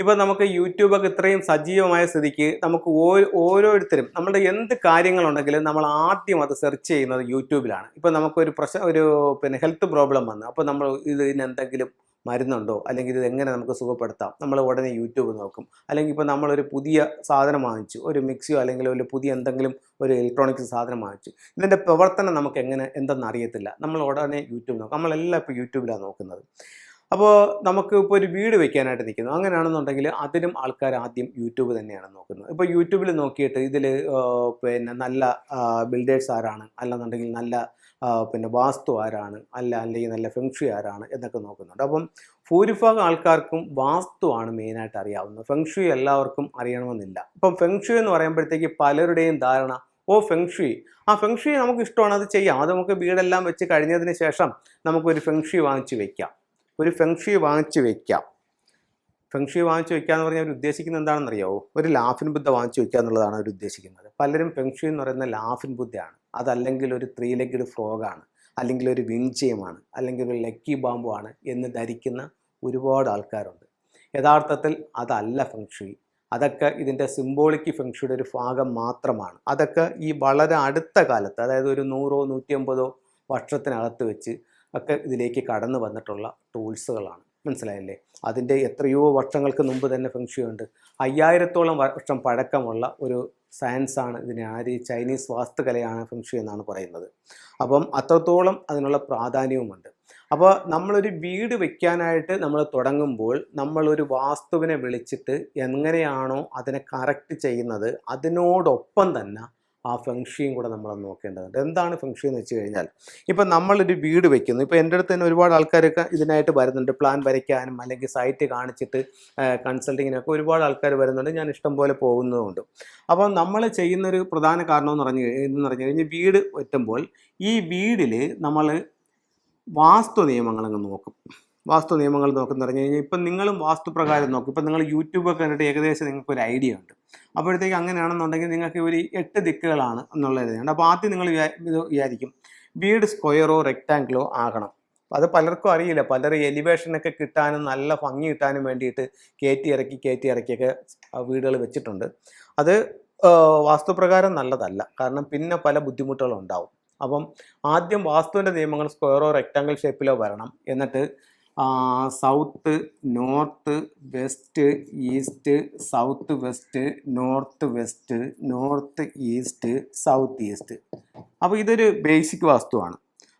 ഇപ്പൊ നമുക്ക് യൂട്യൂബൊക്കെ ഇത്രയും സജീവമായ സ്ഥിതിക്ക് നമുക്ക് ഓരോരുത്തരും നമ്മുടെ എന്ത് കാര്യങ്ങളുണ്ടെങ്കിലും നമ്മൾ ആദ്യം അത് സെർച്ച് ചെയ്യുന്നത് യൂട്യൂബിലാണ് ഇപ്പോൾ നമുക്കൊരു പ്രശ്ന ഒരു പിന്നെ ഹെൽത്ത് പ്രോബ്ലം വന്നു അപ്പോൾ നമ്മൾ ഇതിന് എന്തെങ്കിലും മരുന്നുണ്ടോ? അല്ലെങ്കിൽ ഇത് എങ്ങനെ നമുക്ക് സുഖപ്പെടുത്താം? നമ്മൾ ഉടനെ യൂട്യൂബ് നോക്കും. അല്ലെങ്കിൽ ഇപ്പോൾ നമ്മളൊരു പുതിയ സാധനം വാങ്ങിച്ചു ഒരു മിക്സിയോ അല്ലെങ്കിൽ ഒരു പുതിയ എന്തെങ്കിലും ഒരു ഇലക്ട്രോണിക്സ് സാധനം വാങ്ങിച്ചു. ഇതിന്റെ പ്രവർത്തനം നമുക്ക് എങ്ങനെ എന്തെന്ന് അറിയത്തില്ല. നമ്മൾ ഉടനെ യൂട്യൂബ് നോക്കും. നമ്മളെല്ലാം ഇപ്പോൾ യൂട്യൂബിലാണ് നോക്കുന്നത്. അപ്പോൾ നമുക്ക് ഇപ്പോൾ ഒരു വീട് വെക്കാനായിട്ട് നിൽക്കുന്നു അങ്ങനെയാണെന്നുണ്ടെങ്കിൽ അതിനും ആൾക്കാർ ആദ്യം യൂട്യൂബ് തന്നെയാണ് നോക്കുന്നത്. ഇപ്പോൾ യൂട്യൂബിൽ നോക്കിയിട്ട് ഇതിൽ പിന്നെ നല്ല ബിൽഡേഴ്സ് ആരാണ്? അല്ലെന്നുണ്ടെങ്കിൽ നല്ല പിന്നെ വാസ്തു ആരാണ്? അല്ല അല്ലെങ്കിൽ നല്ല ഫെങ്ഷി ആരാണ്? എന്നൊക്കെ നോക്കുന്നുണ്ട്. അപ്പം ഭൂരിഭാഗം ആൾക്കാർക്കും വാസ്തുവാണ് മെയിനായിട്ട് അറിയാവുന്നത്. ഫെങ്ഷി എല്ലാവർക്കും അറിയണമെന്നില്ല. ഇപ്പം ഫെങ്ഷു എന്ന് പറയുമ്പോഴത്തേക്ക് പലരുടെയും ധാരണ ഓ ഫെങ്ഷി. ആ ഫെങ്ഷി നമുക്ക് ഇഷ്ടമാണ് അത് ചെയ്യാം. അത് നമുക്ക് വീടെല്ലാം വെച്ച് കഴിഞ്ഞതിന് ശേഷം നമുക്കൊരു ഫെങ്ഷി വാങ്ങിച്ച് വെക്കാം. ഒരു ഫെങ്ഷി വാങ്ങിച്ച് വെക്കാം. ഫെങ്ഷി വാങ്ങിച്ച് വെക്കുക എന്ന് പറഞ്ഞാൽ അവർ ഉദ്ദേശിക്കുന്നത് എന്താണെന്ന് അറിയാമോ ഒരു ലാഫിൻ ബുദ്ധ വാങ്ങിച്ച് വെക്കുക എന്നുള്ളതാണ് അവർ ഉദ്ദേശിക്കുന്നത്. പലരും ഫെങ്ഷി എന്ന് പറയുന്ന ലാഫിൻ ബുദ്ധയാണ്. അതല്ലെങ്കിൽ ഒരു ത്രീ ലെഗ്ഡ് ഫ്രോഗാണ് അല്ലെങ്കിൽ ഒരു വിഞ്ചയമാണ് അല്ലെങ്കിൽ ഒരു ലക്കി ബാമ്പു ആണ് എന്ന് ധരിക്കുന്ന ഒരുപാട് ആൾക്കാരുണ്ട്. യഥാർത്ഥത്തിൽ അതല്ല ഫെങ്ഷി അതൊക്കെ ഇതിന്റെ സിംബോളിക് ഫെങ്ഷിയുടെ ഒരു ഭാഗം മാത്രമാണ്. അതൊക്കെ ഈ വളരെ അടുത്ത കാലത്ത് അതായത് ഒരു നൂറോ നൂറ്റിയമ്പതോ വർഷത്തിനകത്ത് വെച്ച് ഒക്കെ ഇതിലേക്ക് കടന്നു വന്നിട്ടുള്ള ടൂൾസുകളാണ്. മനസ്സിലായല്ലേ? അതിന്റെ എത്രയോ വർഷങ്ങൾക്ക് മുമ്പ് തന്നെ ഫംഗ്ഷനുണ്ട് ഉണ്ട്. അയ്യായിരത്തോളം വർഷം പഴക്കമുള്ള ഒരു സയൻസാണ് ഇതിനെ ആര് ചൈനീസ് വാസ്തുകലയാണ് ഫെങ്ഷി എന്നാണ് പറയുന്നത്. അപ്പം അത്രത്തോളം അതിനുള്ള പ്രാധാന്യവുമുണ്ട്. അപ്പോൾ നമ്മളൊരു വീട് വെക്കാനായിട്ട് നമ്മൾ തുടങ്ങുമ്പോൾ നമ്മളൊരു വാസ്തുവിനെ വിളിച്ചിട്ട് എങ്ങനെയാണോ അതിനെ കറക്റ്റ് ചെയ്യുന്നത് അതിനോടൊപ്പം തന്നെ ആ ഫെങ്ഷിയും കൂടെ നമ്മൾ നോക്കേണ്ടതുണ്ട്. എന്താണ് ഫെങ്ഷി എന്ന് വെച്ച് കഴിഞ്ഞാൽ ഇപ്പം നമ്മളൊരു വീട് വെക്കുന്നു. ഇപ്പോൾ എന്റെ അടുത്ത് തന്നെ ഒരുപാട് ആൾക്കാരൊക്കെ ഇതിനായിട്ട് വരുന്നുണ്ട്. പ്ലാൻ വരയ്ക്കാനും അല്ലെങ്കിൽ സൈറ്റ് കാണിച്ചിട്ട് കൺസൾട്ടിങ്ങിനൊക്കെ ഒരുപാട് ആൾക്കാർ വരുന്നുണ്ട്. ഞാൻ ഇഷ്ടം പോലെ പോകുന്നതുകൊണ്ട് അപ്പോൾ നമ്മൾ ചെയ്യുന്നൊരു പ്രധാന കാരണം എന്ന് പറഞ്ഞു എന്ന് പറഞ്ഞു കഴിഞ്ഞാൽ വീട് വെറ്റുമ്പോൾ ഈ വീടിൽ നമ്മൾ വാസ്തു നിയമങ്ങളങ്ങ് നോക്കും. വാസ്തു നിയമങ്ങൾ നോക്കുന്ന പറഞ്ഞു കഴിഞ്ഞാൽ ഇപ്പം നിങ്ങളും വാസ്തു പ്രകാരം നോക്കും. ഇപ്പം നിങ്ങൾ യൂട്യൂബൊക്കെ കണ്ടിട്ട് ഏകദേശം നിങ്ങൾക്ക് ഒരു ഐഡിയ ഉണ്ട്. അപ്പോഴത്തേക്ക് അങ്ങനെയാണെന്നുണ്ടെങ്കിൽ നിങ്ങൾക്ക് ഒരു എട്ട് ദിക്കുകളാണ് എന്നുള്ള ഇതുണ്ട് അപ്പോൾ ആദ്യം നിങ്ങൾ വിചാരിക്കും. വീട് സ്ക്വയറോ റെക്റ്റാങ്കിളോ ആകണം. അത് പലർക്കും അറിയില്ല. പലരും എലിവേഷനൊക്കെ കിട്ടാനും നല്ല ഭംഗി കിട്ടാനും വേണ്ടിയിട്ട് കയറ്റി ഇറക്കി കയറ്റി ഇറക്കിയൊക്കെ വീടുകൾ വെച്ചിട്ടുണ്ട്. അത് വാസ്തുപ്രകാരം നല്ലതല്ല. കാരണം പിന്നെ പല ബുദ്ധിമുട്ടുകളും ഉണ്ടാവും അപ്പം ആദ്യം വാസ്തുവിന്റെ നിയമങ്ങൾ സ്ക്വയറോ റെക്റ്റാങ്കിൾ ഷേപ്പിലോ വരണം. എന്നിട്ട് south north west east south west north west north east south east. അപ്പോൾ ഇതൊരു ബേസിക് വാസ്തുവാണ്.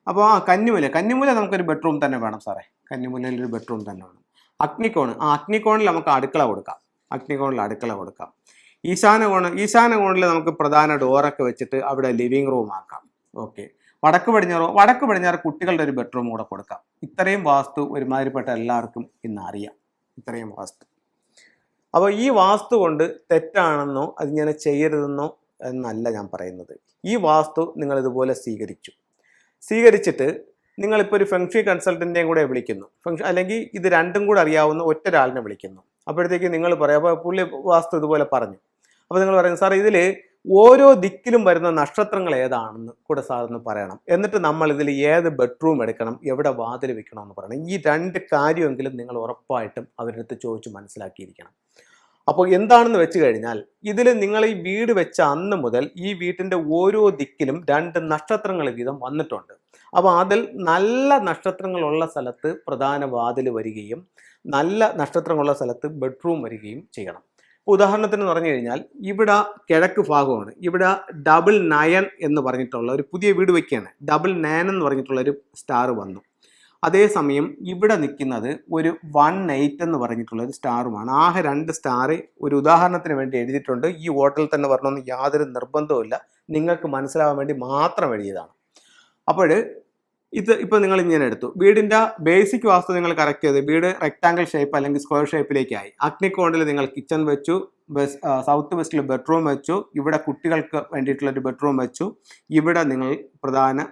അപ്പോൾ ആ കന്നിമൂല കന്നിമൂല നമുക്കൊരു ബെഡ്റൂം തന്നെ വേണം സാറേ. കന്നിമൂലയിൽ ഒരു ബെഡ്റൂം തന്നെ വേണം. അഗ്നികോൺ ആ അഗ്നികോണിൽ നമുക്ക് അടുക്കള കൊടുക്കാം. അഗ്നികോണിൽ അടുക്കള കൊടുക്കാം. ഈശാന കോണ് ഈശാന കോണിൽ നമുക്ക് പ്രധാന ഡോറൊക്കെ വെച്ചിട്ട് അവിടെ ലിവിങ് റൂം ആക്കാം. ഓക്കെ വടക്ക് പടിഞ്ഞാറോ വടക്ക് പടിഞ്ഞാറ് കുട്ടികളുടെ ഒരു ബെഡ്റൂം കൂടെ കൊടുക്കാം. ഇത്രയും വാസ്തു ഒരുമാതിരിപ്പെട്ട എല്ലാവർക്കും ഇന്ന് അറിയാം. ഇത്രയും വാസ്തു. അപ്പോൾ ഈ വാസ്തു കൊണ്ട് തെറ്റാണെന്നോ അതിങ്ങനെ ചെയ്യരുതെന്നോ എന്നല്ല ഞാൻ പറയുന്നത്. ഈ വാസ്തു നിങ്ങൾ ഇതുപോലെ സ്വീകരിച്ചു. സ്വീകരിച്ചിട്ട് നിങ്ങളിപ്പോൾ ഒരു ഫെങ്ഷി കൺസൾട്ടന്റിനെയും കൂടെ വിളിക്കുന്നു. ഫെങ്ഷ അല്ലെങ്കിൽ ഇത് രണ്ടും കൂടെ അറിയാവുന്ന ഒറ്റ ഒരാളിനെ വിളിക്കുന്നു. അപ്പോഴത്തേക്ക് നിങ്ങൾ പറയാം അപ്പോൾ പുള്ളി വാസ്തു ഇതുപോലെ പറഞ്ഞു. അപ്പോൾ നിങ്ങൾ പറയുന്നു സാർ ഇതിൽ ഓരോ ദിക്കിലും വരുന്ന നക്ഷത്രങ്ങൾ ഏതാണെന്ന് കൂടെ സാറൊന്ന് പറയണം. എന്നിട്ട് നമ്മൾ ഇതിൽ ഏത് ബെഡ്റൂം എടുക്കണം എവിടെ വാതിൽ വെക്കണം എന്ന് പറയണം. ഈ രണ്ട് കാര്യമെങ്കിലും നിങ്ങൾ ഉറപ്പായിട്ടും അവരുടെ അടുത്ത് ചോദിച്ച് മനസ്സിലാക്കിയിരിക്കണം. അപ്പോൾ എന്താണെന്ന് വെച്ച് കഴിഞ്ഞാൽ ഇതിൽ നിങ്ങൾ ഈ വീട് വെച്ച അന്ന് മുതൽ ഈ വീട്ടിന്റെ ഓരോ ദിക്കിലും രണ്ട് നക്ഷത്രങ്ങൾ വീതം വന്നിട്ടുണ്ട്. അപ്പോൾ അതിൽ നല്ല നക്ഷത്രങ്ങളുള്ള സ്ഥലത്ത് പ്രധാന വാതിൽ വരികയും നല്ല നക്ഷത്രങ്ങളുള്ള സ്ഥലത്ത് ബെഡ്റൂം വരികയും ചെയ്യണം. ഉദാഹരണത്തിന് പറഞ്ഞു കഴിഞ്ഞാൽ ഇവിടെ കിഴക്ക് ഭാഗമാണ്. ഇവിടെ ഡബിൾ നയൻ എന്ന് പറഞ്ഞിട്ടുള്ള ഒരു പുതിയ വീട് വയ്ക്കുകയാണ്. ഡബിൾ നയൻ എന്ന് പറഞ്ഞിട്ടുള്ള ഒരു സ്റ്റാർ വന്നു. അതേസമയം ഇവിടെ നിൽക്കുന്നത് ഒരു വൺ എയ്റ്റ് എന്ന് പറഞ്ഞിട്ടുള്ള ഒരു സ്റ്റാറുമാണ് ആകെ രണ്ട് സ്റ്റാർ ഒരു ഉദാഹരണത്തിന് വേണ്ടി എഴുതിയിട്ടുണ്ട്. ഈ ഹോട്ടലിൽ തന്നെ വരണമെന്ന് യാതൊരു നിർബന്ധവുമില്ല. നിങ്ങൾക്ക് മനസ്സിലാവാൻ വേണ്ടി മാത്രം എഴുതിയതാണ്. അപ്പോൾ ഇത് ഇപ്പോൾ നിങ്ങൾ ഇങ്ങനെ എടുത്തു. വീടിന്റെ ബേസിക് വാസ്തു നിങ്ങൾ കറക്റ്റ് ചെയ്ത്. വീട് റെക്ടാങ്കിൾ ഷേപ്പ് അല്ലെങ്കിൽ സ്ക്വയർ ഷേപ്പിലേക്കായി അഗ്നിക്കോണിൽ നിങ്ങൾ കിച്ചൺ വെച്ചു. ബസ് സൗത്ത് വെസ്റ്റിൽ ബെഡ്റൂം വെച്ചു. ഇവിടെ കുട്ടികൾക്ക് വേണ്ടിയിട്ടുള്ള ഒരു ബെഡ്റൂം വെച്ചു. ഇവിടെ നിങ്ങൾ പ്രധാന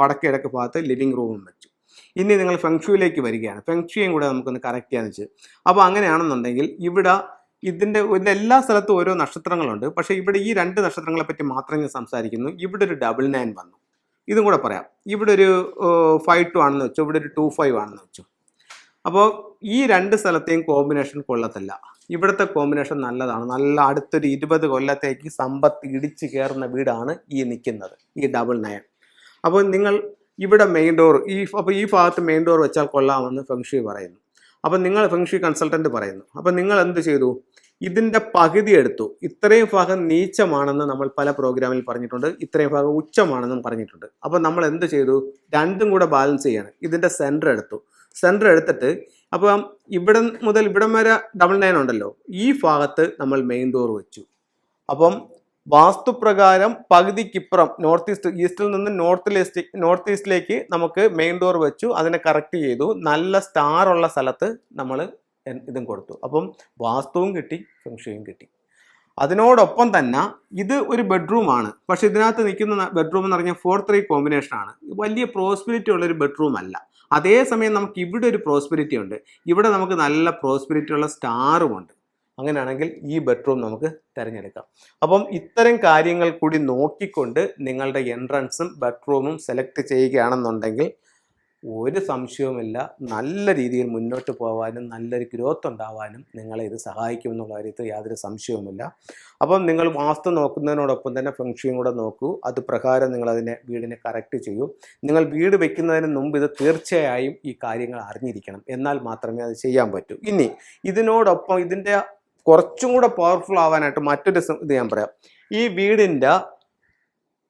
വടക്കേ ഇടയ്ക്ക് ഭാഗത്ത് ലിവിങ് റൂമും വെച്ചു. ഇനി നിങ്ങൾ ഫെങ്ഷുയിലേക്ക് വരികയാണ്. ഫെങ്ഷുയും കൂടെ നമുക്കൊന്ന് കറക്റ്റ് ചെയ്യാന്ന് വെച്ച്. അപ്പോൾ അങ്ങനെയാണെന്നുണ്ടെങ്കിൽ ഇവിടെ ഇതിന്റെ ഇതിന്റെ എല്ലാ സ്ഥലത്തും ഓരോ നക്ഷത്രങ്ങളുണ്ട്. പക്ഷേ ഇവിടെ ഈ രണ്ട് നക്ഷത്രങ്ങളെ പറ്റി മാത്രം സംസാരിക്കുന്നു. ഇവിടെ ഒരു ഡബിൾ നയൻ വന്നു. ഇതും കൂടെ പറയാം. ഇവിടെ ഒരു ഫൈവ് ടു ആണെന്ന് വെച്ചു ഇവിടെ ഒരു ടു ഫൈവ് ആണെന്ന് വെച്ചു. അപ്പോൾ ഈ രണ്ട് സ്ഥലത്തെയും കോമ്പിനേഷൻ കൊള്ളത്തല്ല. ഇവിടുത്തെ കോമ്പിനേഷൻ നല്ലതാണ്. നല്ല അടുത്തൊരു ഇരുപത് കൊല്ലത്തേക്ക് സമ്പത്ത് ഇടിച്ചു കയറുന്ന വീടാണ് ഈ നിൽക്കുന്നത് ഈ ഡബിൾ നയൻ അപ്പോൾ നിങ്ങൾ ഇവിടെ മെയിൻ ഡോർ ഈ അപ്പോൾ ഈ ഭാഗത്ത് മെയിൻ ഡോർ വെച്ചാൽ കൊള്ളാമെന്ന് ഫെങ്ഷി പറയുന്നു. അപ്പം നിങ്ങൾ ഫെങ്ഷി കൺസൾട്ടന്റ് പറയുന്നു. അപ്പം നിങ്ങൾ എന്ത് ചെയ്തു? ഇതിന്റെ പകുതി എടുത്തു. ഇത്രയും ഭാഗം നീച്ചമാണെന്ന് നമ്മൾ പല പ്രോഗ്രാമിൽ പറഞ്ഞിട്ടുണ്ട്. ഇത്രയും ഭാഗം ഉച്ചമാണെന്നും പറഞ്ഞിട്ടുണ്ട്. അപ്പോൾ നമ്മൾ എന്ത് ചെയ്തു? രണ്ടും കൂടെ ബാലൻസ് ചെയ്യാണ്. ഇതിന്റെ സെന്റർ എടുത്തു. സെന്റർ എടുത്തിട്ട് അപ്പം ഇവിടെ മുതൽ ഇവിടം വരെ ഡബിൾ നയൻ ഉണ്ടല്ലോ. ഈ ഭാഗത്ത് നമ്മൾ മെയിൻ ഡോർ വെച്ചു. അപ്പം വാസ്തുപ്രകാരം പകുതിക്കിപ്പുറം നോർത്ത് ഈസ്റ്റ് ഈസ്റ്റിൽ നിന്ന് നോർത്ത് ഈസ്റ്റ് നോർത്ത് ഈസ്റ്റിലേക്ക് നമുക്ക് മെയിൻ ഡോർ വെച്ചു. അതിനെ കറക്റ്റ് ചെയ്തു. നല്ല സ്റ്റാർ ഉള്ള സ്ഥലത്ത് നമ്മൾ ഇതും കൊടുത്തു. അപ്പം വാസ്തുവും കിട്ടി ഫംഗ്ഷയും കിട്ടി. അതിനോടൊപ്പം തന്നെ ഇത് ഒരു ബെഡ്റൂമാണ് പക്ഷേ ഇതിനകത്ത് നിൽക്കുന്ന ബെഡ്റൂം എന്ന് പറഞ്ഞാൽ ഫോർ ത്രീ കോമ്പിനേഷൻ ആണ്. വലിയ പ്രോസ്പിരിറ്റി ഉള്ള ഒരു ബെഡ്റൂം അല്ല. അതേസമയം നമുക്ക് ഇവിടെ ഒരു പ്രോസ്പിരിറ്റി ഉണ്ട്. ഇവിടെ നമുക്ക് നല്ല പ്രോസ്പിരിറ്റി ഉള്ള സ്റ്റാറും ഉണ്ട്. അങ്ങനെയാണെങ്കിൽ ഈ ബെഡ്റൂം നമുക്ക് തിരഞ്ഞെടുക്കാം. അപ്പം ഇത്തരം കാര്യങ്ങൾ കൂടി നോക്കിക്കൊണ്ട് നിങ്ങളുടെ എൻട്രൻസും ബെഡ്റൂമും സെലക്ട് ചെയ്യുകയാണെന്നുണ്ടെങ്കിൽ ഒരു സംശയവുമില്ല. നല്ല രീതിയിൽ മുന്നോട്ട് പോകാനും നല്ലൊരു ഗ്രോത്ത് ഉണ്ടാവാനും നിങ്ങളെ ഇത് സഹായിക്കുമെന്നുള്ള കാര്യത്തിൽ യാതൊരു സംശയവുമില്ല. അപ്പം നിങ്ങൾ വാസ്തു നോക്കുന്നതിനോടൊപ്പം തന്നെ ഫംഗ്ഷനും കൂടെ നോക്കൂ. അത് പ്രകാരം നിങ്ങൾ അതിനെ വീടിനെ കറക്റ്റ് ചെയ്യൂ. നിങ്ങൾ വീട് വെക്കുന്നതിന് മുമ്പ് ഇത് തീർച്ചയായും ഈ കാര്യങ്ങൾ അറിഞ്ഞിരിക്കണം. എന്നാൽ മാത്രമേ അത് ചെയ്യാൻ പറ്റൂ. ഇനി ഇതിനോടൊപ്പം ഇതിന്റെ കുറച്ചും കൂടെ പവർഫുൾ ആവാനായിട്ട് മറ്റൊരു ഇത് ഞാൻ പറയാം. ഈ വീടിന്റെ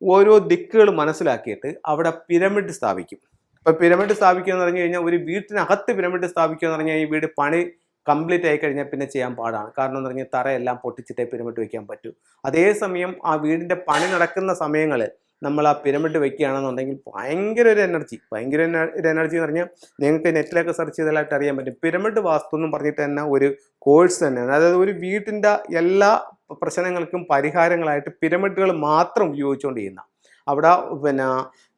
ഓരോ ദിക്കുകൾ മനസ്സിലാക്കിയിട്ട് അവിടെ പിരമിഡ് സ്ഥാപിക്കും. ഇപ്പൊ പിരമിഡ് സ്ഥാപിക്കുക എന്ന് പറഞ്ഞു കഴിഞ്ഞാൽ ഒരു വീട്ടിനകത്ത് പിരമിഡ് സ്ഥാപിക്കുക എന്ന് പറഞ്ഞാൽ ഈ വീട് പണി കംപ്ലീറ്റ് ആയി കഴിഞ്ഞാൽ പിന്നെ ചെയ്യാൻ പാടാണ്. കാരണം എന്ന് പറഞ്ഞാൽ തറയെല്ലാം പൊട്ടിച്ചിട്ടേ പിരമിഡ് വെക്കാൻ പറ്റൂ. അതേസമയം ആ വീടിന്റെ പണി നടക്കുന്ന സമയങ്ങളിൽ നമ്മൾ ആ പിരമിഡ് വെക്കുകയാണെന്നുണ്ടെങ്കിൽ ഭയങ്കര ഒരു എനർജി ഭയങ്കര ഒരു എനർജി എന്ന് പറഞ്ഞാൽ നിങ്ങൾക്ക് നെറ്റിലൊക്കെ സെർച്ച് ചെയ്തതായിട്ട് അറിയാൻ പറ്റും. പിരമിഡ് വാസ്തു എന്ന് പറഞ്ഞിട്ട് തന്നെ ഒരു കോഴ്സ് തന്നെയാണ്. അതായത് ഒരു വീട്ടിന്റെ എല്ലാ പ്രശ്നങ്ങൾക്കും പരിഹാരങ്ങളായിട്ട് പിരമിഡുകൾ മാത്രം ഉപയോഗിച്ചുകൊണ്ട് ചെയ്യുന്ന അവിടെ പിന്നെ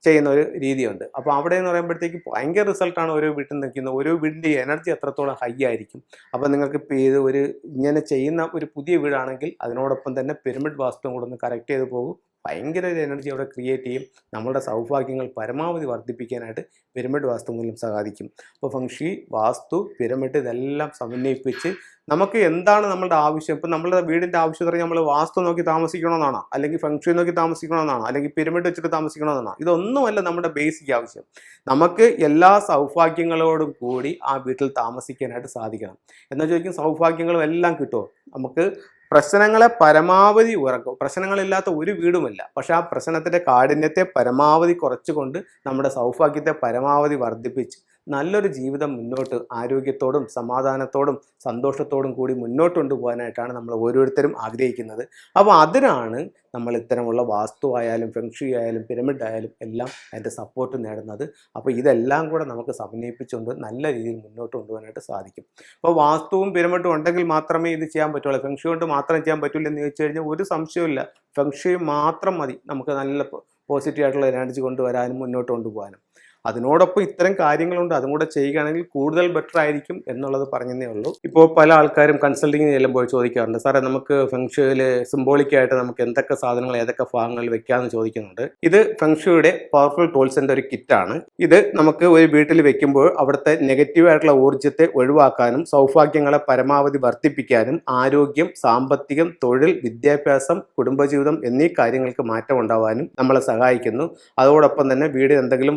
ചെയ്യുന്ന ഒരു രീതിയുണ്ട്. അപ്പോൾ അവിടെ എന്ന് പറയുമ്പോഴത്തേക്ക് ഭയങ്കര റിസൾട്ടാണ് ഓരോ വീട്ടിൽ നിൽക്കുന്നത്. ഓരോ വീടിന്റെ എനർജി എത്രത്തോളം ഹൈ ആയിരിക്കും. അപ്പോൾ നിങ്ങൾക്ക് ഇപ്പോൾ ഇത് ഒരു ഇങ്ങനെ ചെയ്യുന്ന ഒരു പുതിയ വീടാണെങ്കിൽ അതിനോടൊപ്പം തന്നെ പിരമിഡ് വാസ്തുവും കൂടെ ഒന്ന് കറക്റ്റ് ചെയ്ത് പോകും. ഭയങ്കര ഒരു എനർജി അവിടെ ക്രിയേറ്റ് ചെയ്യും. നമ്മളുടെ സൗഭാഗ്യങ്ങൾ പരമാവധി വർദ്ധിപ്പിക്കാനായിട്ട് പിരമിഡ് വാസ്തു മൂലം സാധിക്കും അപ്പോൾ ഫംഗ്ഷി വാസ്തു പിരമിഡ് ഇതെല്ലാം സമന്വയിപ്പിച്ച് നമുക്ക് എന്താണ് നമ്മളുടെ ആവശ്യം? ഇപ്പം നമ്മളുടെ വീടിന്റെ ആവശ്യം പറഞ്ഞാൽ നമ്മൾ വാസ്തു നോക്കി താമസിക്കണമെന്നാണോ? അല്ലെങ്കിൽ ഫംഗ്ഷൻ നോക്കി താമസിക്കണമെന്നാണോ? അല്ലെങ്കിൽ പിരമിഡ് വെച്ചിട്ട് താമസിക്കണമെന്നാണോ? ഇതൊന്നുമല്ല നമ്മുടെ ബേസിക് ആവശ്യം. നമുക്ക് എല്ലാ സൗഭാഗ്യങ്ങളോടും കൂടി ആ വീട്ടിൽ താമസിക്കാനായിട്ട് സാധിക്കണം. എന്നാൽ ചോദിക്കും സൗഭാഗ്യങ്ങളും എല്ലാം കിട്ടുമോ? നമുക്ക് പ്രശ്നങ്ങളെ പരമാവധി ഉറക്കും പ്രശ്നങ്ങളില്ലാത്ത ഒരു വീടുമില്ല. പക്ഷെ ആ പ്രശ്നത്തിന്റെ കാഠിന്യത്തെ പരമാവധി കുറച്ചുകൊണ്ട് നമ്മുടെ സൗഭാഗ്യത്തെ പരമാവധി വർദ്ധിപ്പിച്ച് നല്ലൊരു ജീവിതം മുന്നോട്ട് ആരോഗ്യത്തോടും സമാധാനത്തോടും സന്തോഷത്തോടും കൂടി മുന്നോട്ട് കൊണ്ടുപോകാനായിട്ടാണ് നമ്മൾ ഓരോരുത്തരും ആഗ്രഹിക്കുന്നത്. അപ്പോൾ അതിനാണ് നമ്മൾ ഇത്തരമുള്ള വാസ്തു ആയാലും ഫെങ്ഷി ആയാലും പിരമിഡ് ആയാലും എല്ലാം അതിന്റെ സപ്പോർട്ട് നേടുന്നത്. അപ്പോൾ ഇതെല്ലാം കൂടെ നമുക്ക് സമന്വയിപ്പിച്ചുകൊണ്ട് നല്ല രീതിയിൽ മുന്നോട്ട് കൊണ്ടുപോകാനായിട്ട് സാധിക്കും. അപ്പോൾ വാസ്തുവും പിരമിഡും ഉണ്ടെങ്കിൽ മാത്രമേ ഇത് ചെയ്യാൻ പറ്റുള്ളൂ. ഫെങ്ഷി കൊണ്ട് മാത്രം ചെയ്യാൻ പറ്റില്ല എന്ന് ചോദിച്ചു കഴിഞ്ഞാൽ ഒരു സംശയമില്ല ഫെങ്ഷി മാത്രം മതി. നമുക്ക് നല്ല പോസിറ്റീവ് ആയിട്ടുള്ള എനർജി കൊണ്ടുവരാനും മുന്നോട്ട് കൊണ്ടുപോകാനും. അതിനോടൊപ്പം ഇത്തരം കാര്യങ്ങളുണ്ട് അതും കൂടെ ചെയ്യുകയാണെങ്കിൽ കൂടുതൽ ബെറ്റർ ആയിരിക്കും എന്നുള്ളത് പറഞ്ഞതേ ഉള്ളൂ. ഇപ്പോൾ പല ആൾക്കാരും കൺസൾട്ടിങ് ചെല്ലുമ്പോൾ ചോദിക്കാറുണ്ട് സാറേ നമുക്ക് ഫെങ്ഷുവിൽ സിംബോളിക്കായിട്ട് നമുക്ക് എന്തൊക്കെ സാധനങ്ങൾ ഏതൊക്കെ ഭാഗങ്ങളിൽ വെക്കാമെന്ന് ചോദിക്കുന്നുണ്ട്. ഇത് ഫെങ്ഷുയുടെ പവർഫുൾ ടൂൾസിന്റെ ഒരു കിറ്റാണ് ഇത് നമുക്ക് ഒരു വീട്ടിൽ വെക്കുമ്പോൾ അവിടുത്തെ നെഗറ്റീവായിട്ടുള്ള ഊർജത്തെ ഒഴിവാക്കാനും സൗഭാഗ്യങ്ങളെ പരമാവധി വർദ്ധിപ്പിക്കാനും ആരോഗ്യം സാമ്പത്തികം തൊഴിൽ വിദ്യാഭ്യാസം കുടുംബജീവിതം എന്നീ കാര്യങ്ങൾക്ക് മാറ്റം ഉണ്ടാവാനും നമ്മളെ സഹായിക്കുന്നു. അതോടൊപ്പം തന്നെ വീടിന് എന്തെങ്കിലും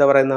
എന്താ പറയുന്ന